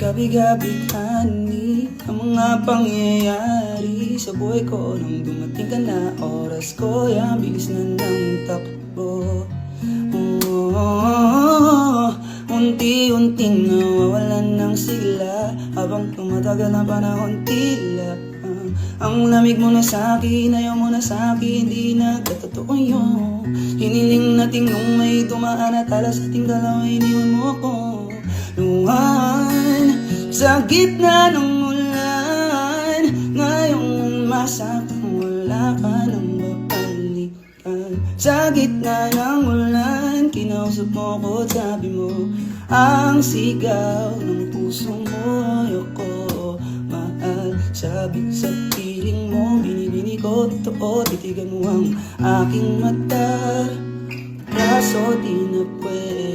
Gabi-gabi honey Ang mga pangyayari Sa buhay ko. Nang dumating ka na Oras ko Yan bilis na ng takbo. Oh, Unti-unting nawawalan ng sigla Habang tumatagal ang panahon tila. Ah, Ang lamig mo na sa'kin Ayaw mo na sa'kin Di nagkatotoo yun. Hiniling natin nung may dumaan at alas ating dalawa iniwan mo ko Luhan sa gitna ng ulan Ngayong masakang wala ka nang babalikan Sa gitna ng ulan Kinausap mo ko sabi mo Ang sigaw ng puso mo Ayoko mahal. Sabi sa piling mo Binibini ko totoo Titigan mo ang aking mata. Kaso di na pwede